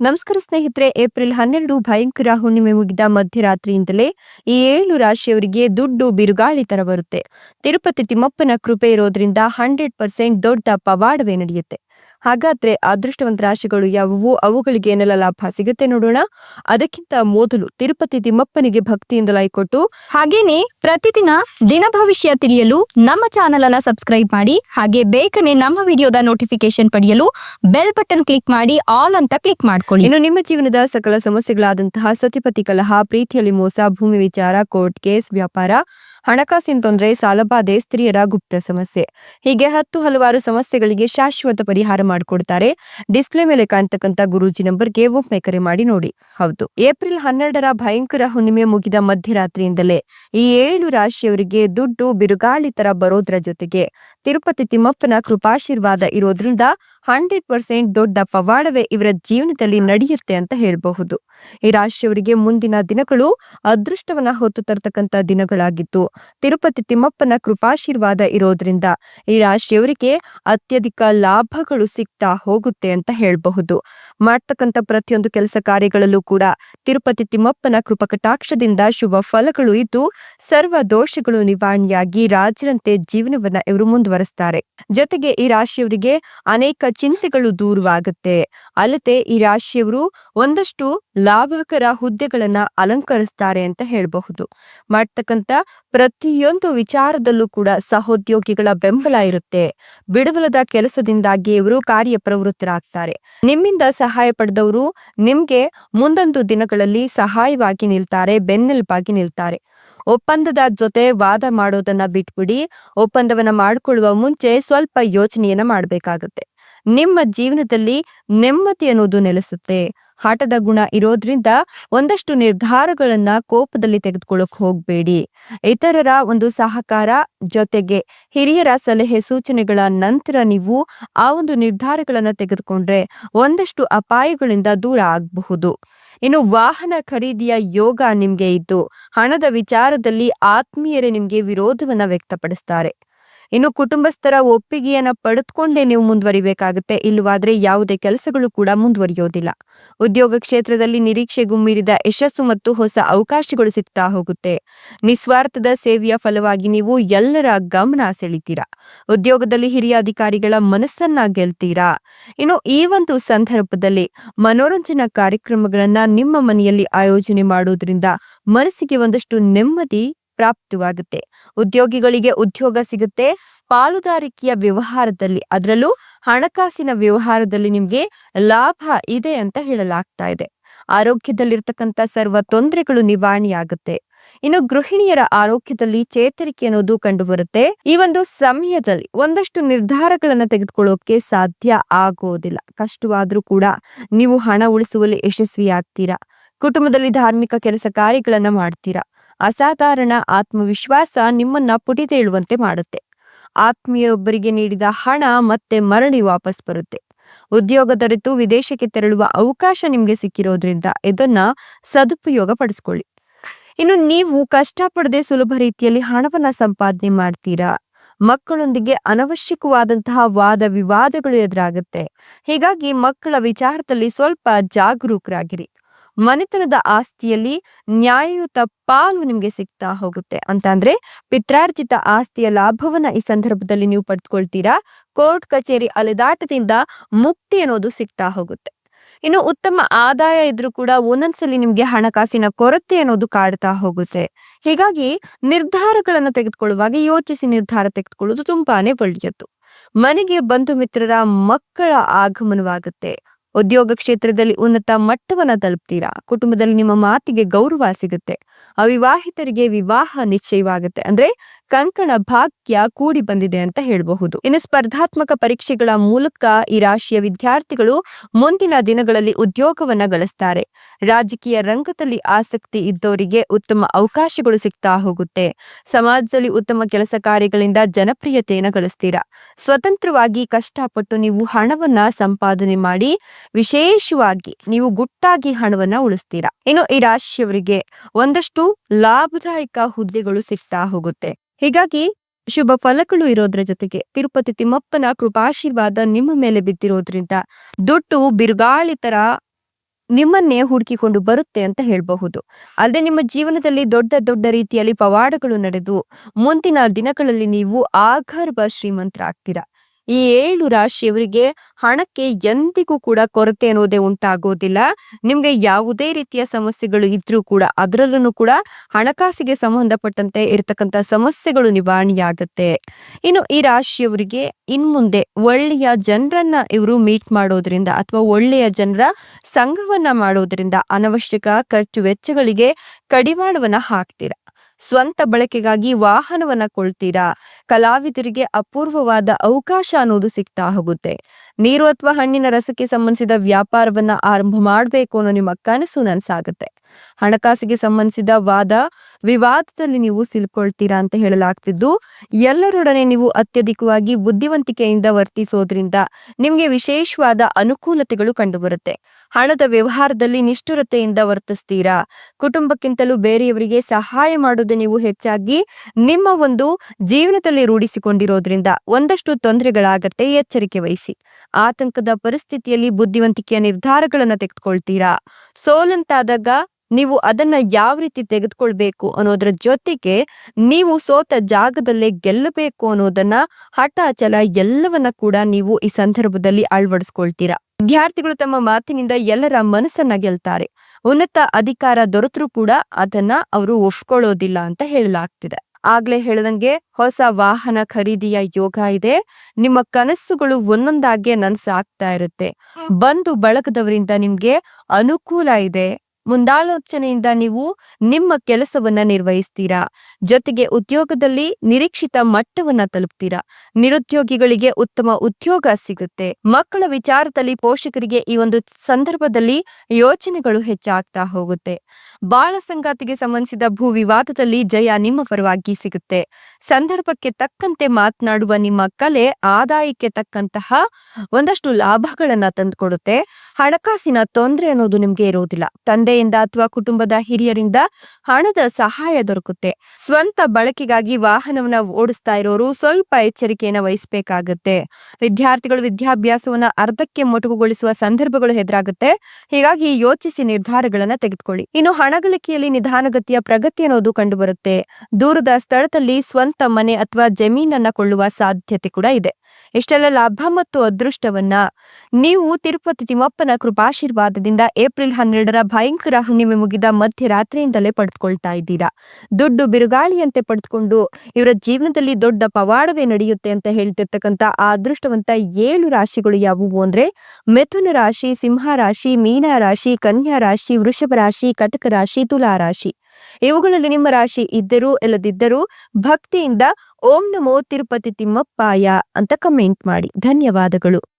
ನಮಸ್ಕಾರ ಸ್ನೇಹಿತರೆ, ಏಪ್ರಿಲ್ ಹನ್ನೆರಡು ಭಯಂಕರ ಹುಣ್ಣಿಮೆ ಮುಗಿದ ಮಧ್ಯರಾತ್ರಿಯಿಂದಲೇ ಈ ಏಳು ರಾಶಿಯವರಿಗೆ ದುಡ್ಡು, ಬಿರುಗಾಳಿ ತರ ಬರುತ್ತೆ. ತಿರುಪತಿ ತಿಮ್ಮಪ್ಪನ ಕೃಪೆ ಇರೋದ್ರಿಂದ ಹಂಡ್ರೆಡ್ ಪರ್ಸೆಂಟ್ ದೊಡ್ಡ ಪವಾಡವೇ ನಡೆಯುತ್ತೆ. ಹಾಗಾದ್ರೆ ಅದೃಷ್ಟವಂತ ರಾಶಿಗಳು ಯಾವುವು? ಅವುಗಳಿಗೆ ಏನೆಲ್ಲ ಲಾಭ ಸಿಗುತ್ತೆ ನೋಡೋಣ. ಅದಕ್ಕಿಂತ ಮೊದಲು ತಿರುಪತಿ ತಿಮ್ಮಪ್ಪನಿಗೆ ಭಕ್ತಿಯಿಂದ ಲೈಕ್ ಕೊಟ್ಟು. ಹಾಗೇನೆ ಪ್ರತಿದಿನ ದಿನ ಭವಿಷ್ಯ ತಿಳಿಯಲು ನಮ್ಮ ಚಾನೆಲ್ ಅನ್ನ ಸಬ್ಸ್ಕ್ರೈಬ್ ಮಾಡಿ ಹಾಗೆ ಬೇಗನೆ ನಮ್ಮ ವಿಡಿಯೋದ ನೋಟಿಫಿಕೇಶನ್ ಪಡೆಯಲು ಬೆಲ್ ಬಟನ್ ಕ್ಲಿಕ್ ಮಾಡಿ ಆಲ್ ಅಂತ ಕ್ಲಿಕ್ ಮಾಡ್ಕೊಳ್ಳಿ. ಇನ್ನು ನಿಮ್ಮ ಜೀವನದ ಸಕಲ ಸಮಸ್ಯೆಗಳಾದಂತಹ ಸತಿಪತಿ ಕಲಹ ಪ್ರೀತಿಯಲ್ಲಿ ಮೋಸ ಭೂಮಿ ವಿಚಾರ ಕೋರ್ಟ್ ಕೇಸ್ ವ್ಯಾಪಾರ ಹಣಕಾಸಿನ ತೊಂದರೆ ಸಾಲಬಾಧೆ ಸ್ತ್ರೀಯರ ಗುಪ್ತ ಸಮಸ್ಯೆ. ಹೀಗೆ ಹತ್ತು ಹಲವಾರು ಸಮಸ್ಯೆಗಳಿಗೆ ಶಾಶ್ವತ ಪರಿಹಾರ ಮಾಡಿಕೊಡ್ತಾರೆ. ಡಿಸ್ಪ್ಲೇ ಮೇಲೆ ಕಾಣ್ತಕ್ಕಂಥ ಗುರೂಜಿ ನಂಬರ್ಗೆ ಒಮ್ಮೆ ಕರೆ ಮಾಡಿ ನೋಡಿ. ಹೌದು, ಏಪ್ರಿಲ್ ಹನ್ನೆರಡರ ಭಯಂಕರ ಹುಣ್ಣಿಮೆ ಮುಗಿದ ಮಧ್ಯರಾತ್ರಿಯಿಂದಲೇ ಈ ಏಳು ರಾಶಿಯವರಿಗೆ ದುಡ್ಡು, ಬಿರುಗಾಳಿ ತರ ಬರೋದ್ರ ಜೊತೆಗೆ ತಿರುಪತಿ ತಿಮ್ಮಪ್ಪನ ಕೃಪಾಶೀರ್ವಾದ ಇರೋದ್ರಿಂದ ಹಂಡ್ರೆಡ್ ಪರ್ಸೆಂಟ್ ದೊಡ್ಡ ಪವಾಡವೇ ಇವರ ಜೀವನದಲ್ಲಿ ನಡೆಯುತ್ತೆ ಅಂತ ಹೇಳಬಹುದು. ಈ ರಾಶಿಯವರಿಗೆ ಮುಂದಿನ ದಿನಗಳು ಅದೃಷ್ಟವನ್ನ ಹೊತ್ತು ತರ್ತಕ್ಕಂತ ದಿನಗಳಾಗಿತ್ತು ತಿರುಪತಿ ತಿಮ್ಮಪ್ಪನ ಕೃಪಾಶೀರ್ವಾದ ಇರೋದ್ರಿಂದ ಈ ರಾಶಿಯವರಿಗೆ ಅತ್ಯಧಿಕ ಲಾಭಗಳು ಸಿಗ್ತಾ ಹೋಗುತ್ತೆ ಅಂತ ಹೇಳಬಹುದು. ಮಾಡ್ತಕ್ಕಂಥ ಪ್ರತಿಯೊಂದು ಕೆಲಸ ಕಾರ್ಯಗಳಲ್ಲೂ ಕೂಡ ತಿರುಪತಿ ತಿಮ್ಮಪ್ಪನ ಕೃಪಕಟಾಕ್ಷದಿಂದ ಶುಭ ಫಲಗಳು ಇದ್ದು, ಸರ್ವ ದೋಷಗಳು ನಿವಾರಣೆಯಾಗಿ ರಾಜರಂತೆ ಜೀವನವನ್ನ ಇವರು ಮುಂದುವರೆಸ್ತಾರೆ. ಜೊತೆಗೆ ಈ ರಾಶಿಯವರಿಗೆ ಅನೇಕ ಚಿಂತೆಗಳು ದೂರವಾಗುತ್ತೆ. ಅಲ್ಲದೆ ಈ ರಾಶಿಯವರು ಒಂದಷ್ಟು ಲಾಭಕರ ಹುದ್ದೆಗಳನ್ನ ಅಲಂಕರಿಸ್ತಾರೆ ಅಂತ ಹೇಳಬಹುದು. ಮಾಡ್ತಕ್ಕಂಥ ಪ್ರತಿಯೊಂದು ವಿಚಾರದಲ್ಲೂ ಕೂಡ ಸಹೋದ್ಯೋಗಿಗಳ ಬೆಂಬಲ ಇರುತ್ತೆ. ಬಿಡುವಲದ ಕೆಲಸದಿಂದಾಗಿ ಇವರು ಕಾರ್ಯಪ್ರವೃತ್ತರಾಗ್ತಾರೆ. ನಿಮ್ಮಿಂದ ಸಹಾಯ ಪಡೆದವರು ನಿಮ್ಗೆ ಮುಂದೊಂದು ದಿನಗಳಲ್ಲಿ ಸಹಾಯವಾಗಿ ನಿಲ್ತಾರೆ, ಬೆನ್ನೆಲುಬಾಗಿ ನಿಲ್ತಾರೆ. ಒಪ್ಪಂದದ ಜೊತೆ ವಾದ ಮಾಡೋದನ್ನ ಬಿಟ್ಬಿಡಿ, ಒಪ್ಪಂದವನ್ನ ಮಾಡಿಕೊಳ್ಳುವ ಮುಂಚೆ ಸ್ವಲ್ಪ ಯೋಚನೆಯನ್ನ ಮಾಡ್ಬೇಕಾಗತ್ತೆ. ನಿಮ್ಮ ಜೀವನದಲ್ಲಿ ನೆಮ್ಮದಿ ಅನ್ನೋದು ನೆಲೆಸುತ್ತೆ. ಹಠದ ಗುಣ ಇರೋದ್ರಿಂದ ಒಂದಷ್ಟು ನಿರ್ಧಾರಗಳನ್ನ ಕೋಪದಲ್ಲಿ ತೆಗೆದುಕೊಳ್ಳಕ್ ಹೋಗ್ಬೇಡಿ. ಇತರರ ಒಂದು ಸಹಕಾರ ಜೊತೆಗೆ ಹಿರಿಯರ ಸಲಹೆ ಸೂಚನೆಗಳ ನಂತರ ನೀವು ಆ ಒಂದು ನಿರ್ಧಾರಗಳನ್ನ ತೆಗೆದುಕೊಂಡ್ರೆ ಒಂದಷ್ಟು ಅಪಾಯಗಳಿಂದ ದೂರ ಆಗಬಹುದು. ಇನ್ನು ವಾಹನ ಖರೀದಿಯ ಯೋಗ ನಿಮ್ಗೆ ಇದ್ದು ಹಣದ ವಿಚಾರದಲ್ಲಿ ಆತ್ಮೀಯರೇ ನಿಮ್ಗೆ ವಿರೋಧವನ್ನ ವ್ಯಕ್ತಪಡಿಸ್ತಾರೆ. ಇನ್ನು ಕುಟುಂಬಸ್ಥರ ಒಪ್ಪಿಗೆಯನ್ನ ಪಡೆದುಕೊಂಡೇ ನೀವು ಮುಂದುವರಿಬೇಕಾಗುತ್ತೆ. ಇಲ್ಲವಾದ್ರೆ ಯಾವುದೇ ಕೆಲಸಗಳು ಕೂಡ ಮುಂದುವರಿಯೋದಿಲ್ಲ. ಉದ್ಯೋಗ ಕ್ಷೇತ್ರದಲ್ಲಿ ನಿರೀಕ್ಷೆಗೂ ಮೀರಿದ ಯಶಸ್ಸು ಮತ್ತು ಹೊಸ ಅವಕಾಶಗಳು ಸಿಗ್ತಾ ಹೋಗುತ್ತೆ. ನಿಸ್ವಾರ್ಥದ ಸೇವೆಯ ಫಲವಾಗಿ ನೀವು ಎಲ್ಲರ ಗಮನ ಸೆಳಿತೀರಾ? ಉದ್ಯೋಗದಲ್ಲಿ ಹಿರಿಯ ಅಧಿಕಾರಿಗಳ ಮನಸ್ಸನ್ನ ಗೆಲ್ತೀರಾ? ಇನ್ನು ಈ ಒಂದು ಸಂದರ್ಭದಲ್ಲಿ ಮನೋರಂಜನಾ ಕಾರ್ಯಕ್ರಮಗಳನ್ನ ನಿಮ್ಮ ಮನೆಯಲ್ಲಿ ಆಯೋಜನೆ ಮಾಡೋದ್ರಿಂದ ಮನಸ್ಸಿಗೆ ಒಂದಷ್ಟು ನೆಮ್ಮದಿ ಪ್ರಾಪ್ತವಾಗುತ್ತೆ. ಉದ್ಯೋಗಿಗಳಿಗೆ ಉದ್ಯೋಗ ಸಿಗುತ್ತೆ. ಪಾಲುದಾರಿಕೆಯ ವ್ಯವಹಾರದಲ್ಲಿ, ಅದರಲ್ಲೂ ಹಣಕಾಸಿನ ವ್ಯವಹಾರದಲ್ಲಿ ನಿಮ್ಗೆ ಲಾಭ ಇದೆ ಅಂತ ಹೇಳಲಾಗ್ತಾ ಇದೆ. ಆರೋಗ್ಯದಲ್ಲಿರ್ತಕ್ಕಂಥ ಸರ್ವ ತೊಂದರೆಗಳು ನಿವಾರಣೆಯಾಗುತ್ತೆ. ಇನ್ನು ಗೃಹಿಣಿಯರ ಆರೋಗ್ಯದಲ್ಲಿ ಚೇತರಿಕೆ ಅನ್ನೋದು ಕಂಡುಬರುತ್ತೆ. ಈ ಒಂದು ಸಮಯದಲ್ಲಿ ಒಂದಷ್ಟು ನಿರ್ಧಾರಗಳನ್ನ ತೆಗೆದುಕೊಳ್ಳೋಕೆ ಸಾಧ್ಯ ಆಗೋದಿಲ್ಲ. ಕಷ್ಟವಾದ್ರೂ ಕೂಡ ನೀವು ಹಣ ಉಳಿಸುವಲ್ಲಿ ಯಶಸ್ವಿಯಾಗ್ತೀರಾ? ಕುಟುಂಬದಲ್ಲಿ ಧಾರ್ಮಿಕ ಕೆಲಸ ಕಾರ್ಯಗಳನ್ನ ಮಾಡ್ತೀರಾ? ಅಸಾಧಾರಣ ಆತ್ಮವಿಶ್ವಾಸ ನಿಮ್ಮನ್ನ ಪುಟಿತೇಳುವಂತೆ ಮಾಡುತ್ತೆ. ಆತ್ಮೀಯರೊಬ್ಬರಿಗೆ ನೀಡಿದ ಹಣ ಮತ್ತೆ ಮರಳಿ ವಾಪಸ್ ಬರುತ್ತೆ. ಉದ್ಯೋಗ ದೊರೆತು ವಿದೇಶಕ್ಕೆ ತೆರಳುವ ಅವಕಾಶ ನಿಮ್ಗೆ ಸಿಕ್ಕಿರೋದ್ರಿಂದ ಇದನ್ನ ಸದುಪಯೋಗ ಪಡಿಸ್ಕೊಳ್ಳಿ. ಇನ್ನು ನೀವು ಕಷ್ಟಪಡದೆ ಸುಲಭ ರೀತಿಯಲ್ಲಿ ಹಣವನ್ನ ಸಂಪಾದನೆ ಮಾಡ್ತೀರಾ? ಮಕ್ಕಳೊಂದಿಗೆ ಅನವಶ್ಯಕವಾದಂತಹ ವಾದ ವಿವಾದಗಳು ಎದುರಾಗುತ್ತೆ. ಹೀಗಾಗಿ ಮಕ್ಕಳ ವಿಚಾರದಲ್ಲಿ ಸ್ವಲ್ಪ ಜಾಗರೂಕರಾಗಿರಿ. ಮನೆತನದ ಆಸ್ತಿಯಲ್ಲಿ ನ್ಯಾಯಯುತ ಪಾಲು ನಿಮ್ಗೆ ಸಿಗ್ತಾ ಹೋಗುತ್ತೆ. ಅಂತ ಅಂದ್ರೆ ಪಿತ್ರಾರ್ಜಿತ ಆಸ್ತಿಯ ಲಾಭವನ್ನ ಈ ಸಂದರ್ಭದಲ್ಲಿ ನೀವು ಪಡೆದುಕೊಳ್ತೀರಾ ಕೋರ್ಟ್ ಕಚೇರಿ ಅಲೆದಾಟದಿಂದ ಮುಕ್ತಿ ಅನ್ನೋದು ಸಿಗ್ತಾ ಹೋಗುತ್ತೆ. ಇನ್ನು ಉತ್ತಮ ಆದಾಯ ಇದ್ರೂ ಕೂಡ ಒಂದೊಂದ್ಸಲಿ ನಿಮ್ಗೆ ಹಣಕಾಸಿನ ಕೊರತೆ ಅನ್ನೋದು ಕಾಡ್ತಾ ಹೋಗುತ್ತೆ. ಹೀಗಾಗಿ ನಿರ್ಧಾರಗಳನ್ನ ತೆಗೆದುಕೊಳ್ಳುವಾಗ ಯೋಚಿಸಿ ನಿರ್ಧಾರ ತೆಗೆದುಕೊಳ್ಳುವುದು ತುಂಬಾನೇ ಒಳ್ಳೆಯದು. ಮನೆಗೆ ಬಂಧು ಮಿತ್ರರ ಮಕ್ಕಳ ಆಗಮನವಾಗುತ್ತೆ. ಉದ್ಯೋಗ ಕ್ಷೇತ್ರದಲ್ಲಿ ಉನ್ನತ ಮಟ್ಟವನ್ನ ತಲುಪ್ತೀರಾ? ಕುಟುಂಬದಲ್ಲಿ ನಿಮ್ಮ ಮಾತಿಗೆ ಗೌರವ ಸಿಗುತ್ತೆ. ಅವಿವಾಹಿತರಿಗೆ ವಿವಾಹ ನಿಶ್ಚಯವಾಗುತ್ತೆ. ಅಂದ್ರೆ ಕಂಕಣ ಭಾಗ್ಯ ಕೂಡಿ ಬಂದಿದೆ ಅಂತ ಹೇಳಬಹುದು. ಇನ್ನು ಸ್ಪರ್ಧಾತ್ಮಕ ಪರೀಕ್ಷೆಗಳ ಮೂಲಕ ಈ ರಾಶಿಯ ವಿದ್ಯಾರ್ಥಿಗಳು ಮುಂದಿನ ದಿನಗಳಲ್ಲಿ ಉದ್ಯೋಗವನ್ನ ಗಳಿಸ್ತಾರೆ. ರಾಜಕೀಯ ರಂಗದಲ್ಲಿ ಆಸಕ್ತಿ ಇದ್ದವರಿಗೆ ಉತ್ತಮ ಅವಕಾಶಗಳು ಸಿಗ್ತಾ ಹೋಗುತ್ತೆ. ಸಮಾಜದಲ್ಲಿ ಉತ್ತಮ ಕೆಲಸ ಕಾರ್ಯಗಳಿಂದ ಜನಪ್ರಿಯತೆಯನ್ನು ಗಳಿಸ್ತೀರಾ? ಸ್ವತಂತ್ರವಾಗಿ ಕಷ್ಟಪಟ್ಟು ನೀವು ಹಣವನ್ನ ಸಂಪಾದನೆ ಮಾಡಿ ವಿಶೇಷವಾಗಿ ನೀವು ಗುಟ್ಟಾಗಿ ಹಣವನ್ನ ಉಳಿಸ್ತೀರಾ. ಇನ್ನು ಈ ರಾಶಿಯವರಿಗೆ ಒಂದಷ್ಟು ಲಾಭದಾಯಕ ಹುದ್ದೆಗಳು ಸಿಗ್ತಾ ಹೋಗುತ್ತೆ. ಹೀಗಾಗಿ ಶುಭ ಫಲಗಳು ಇರೋದ್ರ ಜೊತೆಗೆ ತಿರುಪತಿ ತಿಮ್ಮಪ್ಪನ ಕೃಪಾಶೀರ್ವಾದ ನಿಮ್ಮ ಮೇಲೆ ಬಿದ್ದಿರೋದ್ರಿಂದ ದುಡ್ಡು ಬಿರುಗಾಳಿ ತರ ನಿಮ್ಮನ್ನೇ ಹುಡುಕಿಕೊಂಡು ಬರುತ್ತೆ ಅಂತ ಹೇಳಬಹುದು. ಅಲ್ಲದೆ ನಿಮ್ಮ ಜೀವನದಲ್ಲಿ ದೊಡ್ಡ ದೊಡ್ಡ ರೀತಿಯಲ್ಲಿ ಪವಾಡಗಳು ನಡೆದು ಮುಂದಿನ ದಿನಗಳಲ್ಲಿ ನೀವು ಆಗರ್ಭ ಶ್ರೀಮಂತರಾಗ್ತೀರಾ. ಈ ಏಳು ರಾಶಿಯವರಿಗೆ ಹಣಕ್ಕೆ ಎಂದಿಗೂ ಕೂಡ ಕೊರತೆ ಅನ್ನೋದೇ ಉಂಟಾಗೋದಿಲ್ಲ. ನಿಮ್ಗೆ ಯಾವುದೇ ರೀತಿಯ ಸಮಸ್ಯೆಗಳು ಇದ್ರೂ ಕೂಡ ಅದರಲ್ಲೂ ಕೂಡ ಹಣಕಾಸಿಗೆ ಸಂಬಂಧಪಟ್ಟಂತೆ ಇರತಕ್ಕಂತ ಸಮಸ್ಯೆಗಳು ನಿವಾರಣೆಯಾಗತ್ತೆ. ಇನ್ನು ಈ ರಾಶಿಯವರಿಗೆ ಇನ್ಮುಂದೆ ಒಳ್ಳೆಯ ಜನರನ್ನ ಇವರು ಮೀಟ್ ಮಾಡೋದ್ರಿಂದ ಅಥವಾ ಒಳ್ಳೆಯ ಜನರ ಸಂಘವನ್ನ ಮಾಡೋದ್ರಿಂದ ಅನವಶ್ಯಕ ಖರ್ಚು ವೆಚ್ಚಗಳಿಗೆ ಕಡಿವಾಣವನ್ನ ಹಾಕ್ತೀರಾ? ಸ್ವಂತ ಬಳಕೆಗಾಗಿ ವಾಹನವನ್ನ ಕೊಳ್ತೀರಾ ಕಲಾವಿದರಿಗೆ ಅಪೂರ್ವವಾದ ಅವಕಾಶ ಅನ್ನೋದು ಸಿಗ್ತಾ ಹೋಗುತ್ತೆ. ನೀರು ಅಥವಾ ಹಣ್ಣಿನ ರಸಕ್ಕೆ ಸಂಬಂಧಿಸಿದ ವ್ಯಾಪಾರವನ್ನ ಆರಂಭ ಮಾಡಬೇಕು ಅನ್ನೋ ನಿಮ್ಮ ಕನಸು ನನ್ಸಾಗುತ್ತೆ. ಹಣಕಾಸಿಗೆ ಸಂಬಂಧಿಸಿದ ವಾದ ವಿವಾದದಲ್ಲಿ ನೀವು ಸಿಲುಕೊಳ್ತೀರಾ ಅಂತ ಹೇಳಲಾಗ್ತಿದ್ದು, ಎಲ್ಲರೊಡನೆ ನೀವು ಅತ್ಯಧಿಕವಾಗಿ ಬುದ್ಧಿವಂತಿಕೆಯಿಂದ ವರ್ತಿಸೋದ್ರಿಂದ ನಿಮಗೆ ವಿಶೇಷವಾದ ಅನುಕೂಲತೆಗಳು ಕಂಡುಬರುತ್ತೆ. ಹಣದ ವ್ಯವಹಾರದಲ್ಲಿ ನಿಷ್ಠುರತೆಯಿಂದ ವರ್ತಿಸ್ತೀರಾ? ಕುಟುಂಬಕ್ಕಿಂತಲೂ ಬೇರೆಯವರಿಗೆ ಸಹಾಯ ಮಾಡೋದು ನೀವು ಹೆಚ್ಚಾಗಿ ನಿಮ್ಮ ಒಂದು ಜೀವನದಲ್ಲಿ ರೂಢಿಸಿಕೊಂಡಿರೋದ್ರಿಂದ ಒಂದಷ್ಟು ತೊಂದರೆಗಳಾಗತ್ತೆ, ಎಚ್ಚರಿಕೆ ವಹಿಸಿ. ಆತಂಕದ ಪರಿಸ್ಥಿತಿಯಲ್ಲಿ ಬುದ್ಧಿವಂತಿಕೆಯ ನಿರ್ಧಾರಗಳನ್ನು ತೆಗೆದುಕೊಳ್ತೀರಾ? ಸೋಲಂತಾದಾಗ ನೀವು ಅದನ್ನ ಯಾವ ರೀತಿ ತೆಗೆದುಕೊಳ್ಬೇಕು ಅನ್ನೋದ್ರ ಜೊತೆಗೆ ನೀವು ಸೋತ ಜಾಗದಲ್ಲೇ ಗೆಲ್ಲಬೇಕು ಅನ್ನೋದನ್ನ ಹಠ ಚಲ ಎಲ್ಲವನ್ನ ಕೂಡ ನೀವು ಈ ಸಂದರ್ಭದಲ್ಲಿ ಅಳವಡಿಸ್ಕೊಳ್ತೀರಾ. ವಿದ್ಯಾರ್ಥಿಗಳು ತಮ್ಮ ಮಾತಿನಿಂದ ಎಲ್ಲರ ಮನಸ್ಸನ್ನ ಗೆಲ್ತಾರೆ. ಉನ್ನತ ಅಧಿಕಾರ ದೊರೆತರೂ ಕೂಡ ಅದನ್ನ ಅವರು ಒಪ್ಕೊಳ್ಳೋದಿಲ್ಲ ಅಂತ ಹೇಳಲಾಗ್ತಿದೆ. ಆಗ್ಲೇ ಹೇಳದಂಗೆ ಹೊಸ ವಾಹನ ಖರೀದಿಯ ಯೋಗ ಇದೆ. ನಿಮ್ಮ ಕನಸುಗಳು ಒಂದೊಂದಾಗೆ ನನ್ಸಾಗ್ತಾ ಇರುತ್ತೆ. ಬಂಧು ಬಳಗದವರಿಂದ ನಿಮ್ಗೆ ಅನುಕೂಲ ಇದೆ. ಮುಂದಾಲೋಚನೆಯಿಂದ ನೀವು ನಿಮ್ಮ ಕೆಲಸವನ್ನ ನಿರ್ವಹಿಸ್ತೀರಾ? ಜೊತೆಗೆ ಉದ್ಯೋಗದಲ್ಲಿ ನಿರೀಕ್ಷಿತ ಮಟ್ಟವನ್ನ ತಲುಪ್ತೀರಾ? ನಿರುದ್ಯೋಗಿಗಳಿಗೆ ಉತ್ತಮ ಉದ್ಯೋಗ ಸಿಗುತ್ತೆ. ಮಕ್ಕಳ ವಿಚಾರದಲ್ಲಿ ಪೋಷಕರಿಗೆ ಈ ಒಂದು ಸಂದರ್ಭದಲ್ಲಿ ಯೋಚನೆಗಳು ಹೆಚ್ಚಾಗ್ತಾ ಹೋಗುತ್ತೆ. ಬಾಳ ಸಂಗಾತಿಗೆ ಸಂಬಂಧಿಸಿದ ಭೂ ವಿವಾದದಲ್ಲಿ ಜಯ ನಿಮ್ಮ ಪರವಾಗಿ ಸಿಗುತ್ತೆ. ಸಂದರ್ಭಕ್ಕೆ ತಕ್ಕಂತೆ ಮಾತನಾಡುವ ನಿಮ್ಮ ಕಲೆ ಆದಾಯಕ್ಕೆ ತಕ್ಕಂತಹ ಒಂದಷ್ಟು ಲಾಭಗಳನ್ನ ತಂದುಕೊಡುತ್ತೆ. ಹಣಕಾಸಿನ ತೊಂದರೆ ಅನ್ನೋದು ನಿಮ್ಗೆ ಇರೋದಿಲ್ಲ ತಂದೆಯಿಂದ ಅಥವಾ ಕುಟುಂಬದ ಹಿರಿಯರಿಂದ ಹಣದ ಸಹಾಯ ದೊರಕುತ್ತೆ. ಸ್ವಂತ ಬಳಕೆಗಾಗಿ ವಾಹನವನ್ನ ಓಡಿಸ್ತಾ ಇರೋರು ಸ್ವಲ್ಪ ಎಚ್ಚರಿಕೆಯನ್ನು ವಹಿಸಬೇಕಾಗುತ್ತೆ. ವಿದ್ಯಾರ್ಥಿಗಳು ವಿದ್ಯಾಭ್ಯಾಸವನ್ನ ಅರ್ಧಕ್ಕೆ ಮೊಟಕುಗೊಳಿಸುವ ಸಂದರ್ಭಗಳು ಎದುರಾಗುತ್ತೆ. ಹೀಗಾಗಿ ಯೋಚಿಸಿ ನಿರ್ಧಾರಗಳನ್ನ ತೆಗೆದುಕೊಳ್ಳಿ. ಇನ್ನು ಹಣ ಗಳಿಕೆಯಲ್ಲಿ ನಿಧಾನಗತಿಯ ಪ್ರಗತಿ ಅನ್ನೋದು ಕಂಡುಬರುತ್ತೆ. ದೂರದ ಸ್ಥಳದಲ್ಲಿ ಸ್ವಂತ ಮನೆ ಅಥವಾ ಜಮೀನನ್ನ ಕೊಳ್ಳುವ ಸಾಧ್ಯತೆ ಕೂಡ ಇದೆ. ಇಷ್ಟೆಲ್ಲ ಲಾಭ ಮತ್ತು ಅದೃಷ್ಟವನ್ನ ನೀವು ತಿರುಪತಿ ತಿಮ್ಮಪ್ಪನ ಕೃಪಾಶೀರ್ವಾದದಿಂದ ಏಪ್ರಿಲ್ ಹನ್ನೆರಡರ ಭಯಂಕರ ಹುಣ್ಣಿಮೆ ಮುಗಿದ ಮಧ್ಯರಾತ್ರಿಯಿಂದಲೇ ಪಡೆದುಕೊಳ್ತಾ ಇದ್ದೀರಾ. ದುಡ್ಡು ಬಿರುಗಾಳಿಯಂತೆ ಪಡೆದುಕೊಂಡು ಇವರ ಜೀವನದಲ್ಲಿ ದೊಡ್ಡ ಪವಾಡವೇ ನಡೆಯುತ್ತೆ ಅಂತ ಹೇಳ್ತಿರ್ತಕ್ಕಂಥ ಆ ಅದೃಷ್ಟವಂತ ಏಳು ರಾಶಿಗಳು ಯಾವುವು ಅಂದ್ರೆ ಮಿಥುನ ರಾಶಿ, ಸಿಂಹ ರಾಶಿ, ಮೀನ ರಾಶಿ, ಕನ್ಯಾ ರಾಶಿ, ವೃಷಭ ರಾಶಿ, ಕಟಕ ರಾಶಿ, ತುಲಾ ರಾಶಿ. ಇವುಗಳಲ್ಲಿ ನಿಮ್ಮ ರಾಶಿ ಇದ್ದರೂ ಇಲ್ಲದಿದ್ದರೂ ಭಕ್ತಿಯಿಂದ ಓಂ ನಮೋ ತಿರುಪತಿ ತಿಮ್ಮಪ್ಪಾಯ ಅಂತ ಕಮೆಂಟ್ ಮಾಡಿ. ಧನ್ಯವಾದಗಳು.